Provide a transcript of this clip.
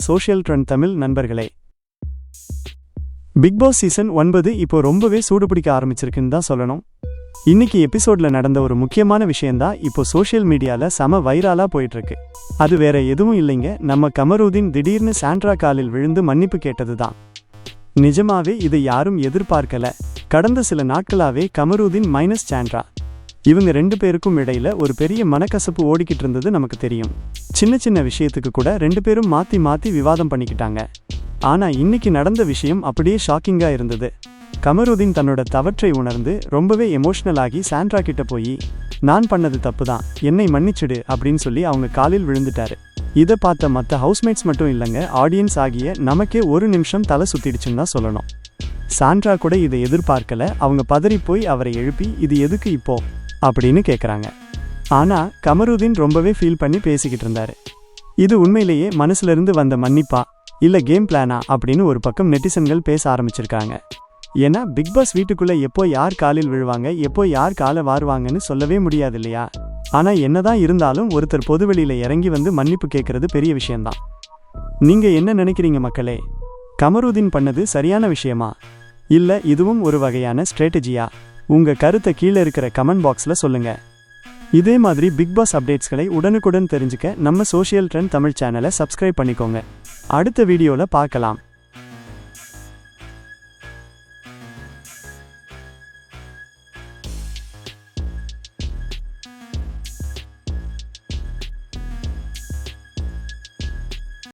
Social trend Tamil நண்பர்களே. Big Boss season ஒன்பது இப்போ ரொம்பவே சூடு பிடிக்க ஆரம்பிச்சிருக்குன்னு தான் சொல்லணும். இன்னைக்கு எபிசோட்ல நடந்த ஒரு முக்கியமான விஷயந்தான் இப்போ சோஷியல் மீடியாவில் செம வைரலாக போயிட்டுருக்கு. அது வேற எதுவும் இல்லைங்க நம்ம கமருதீன் திடீர்னு சாண்ட்ரா காலில் விழுந்து மன்னிப்பு கேட்டதுதான். நிஜமாவே இதை யாரும் எதிர்பார்க்கல. கடந்த சில நாட்களாவே கமருதீன் மைனஸ் சாண்ட்ரா. இவங்க ரெண்டு பேருக்கும் இடையில ஒரு பெரிய மனக்கசப்பு ஓடிக்கிட்டு இருந்தது நமக்கு தெரியும். சின்ன சின்ன விஷயத்துக்கு கூட ரெண்டு பேரும் மாற்றி மாற்றி விவாதம் பண்ணிக்கிட்டாங்க. ஆனால் இன்னைக்கு நடந்த விஷயம் அப்படியே ஷாக்கிங்காக இருந்தது. கமருதீன் தன்னோட தவற்றை உணர்ந்து ரொம்பவே எமோஷ்னல் ஆகி சாண்ட்ரா கிட்ட போய் நான் பண்ணது தப்பு தான் என்னை மன்னிச்சிடு அப்படின்னு சொல்லி அவங்க காலில் விழுந்துட்டாரு. இதை பார்த்த மற்ற ஹவுஸ்மேட்ஸ் மட்டும் இல்லைங்க ஆடியன்ஸ் ஆகிய நமக்கே ஒரு நிமிஷம் தலை சுத்திடுச்சுன்னு தான் சொல்லணும். சாண்ட்ரா கூட இதை எதிர்பார்க்கல அவங்க பதறி போய் அவரை எழுப்பி இது எதுக்கு இப்போ? அப்படின்னு கேட்குறாங்க ஆனால் கமருதீன் ரொம்பவே ஃபீல் பண்ணி பேசிக்கிட்டு இருந்தாரு. இது உண்மையிலேயே மனசுலேருந்து வந்த மன்னிப்பா இல்லை கேம் பிளானா அப்படின்னு ஒரு பக்கம் நெட்டிசன்கள் பேச ஆரம்பிச்சிருக்காங்க. ஏன்னா பிக் பாஸ் வீட்டுக்குள்ளே எப்போ யார் காலில் விழுவாங்க எப்போ யார் காலை வாருவாங்கன்னு சொல்லவே முடியாது இல்லையா ஆனால் என்னதான் இருந்தாலும் ஒருத்தர் பொதுவெளியில் இறங்கி வந்து மன்னிப்பு கேட்கறது பெரிய விஷயம்தான். நீங்கள் என்ன நினைக்கிறீங்க மக்களே? கமருதீன் பண்ணது சரியான விஷயமா? இல்லை இதுவும் ஒரு வகையான ஸ்ட்ராட்டஜியா உங்கள் கருத்தை கீழே இருக்கிற கமெண்ட் பாக்ஸில் சொல்லுங்கள் இதே மாதிரி பிக் பாஸ் அப்டேட்ஸ்களை உடனுக்குடன் தெரிஞ்சுக்க நம்ம சோஷியல் ட்ரெண்ட் தமிழ் சேனலை சப்ஸ்கிரைப் பண்ணிக்கோங்க. அடுத்த வீடியோவில் பார்க்கலாம்.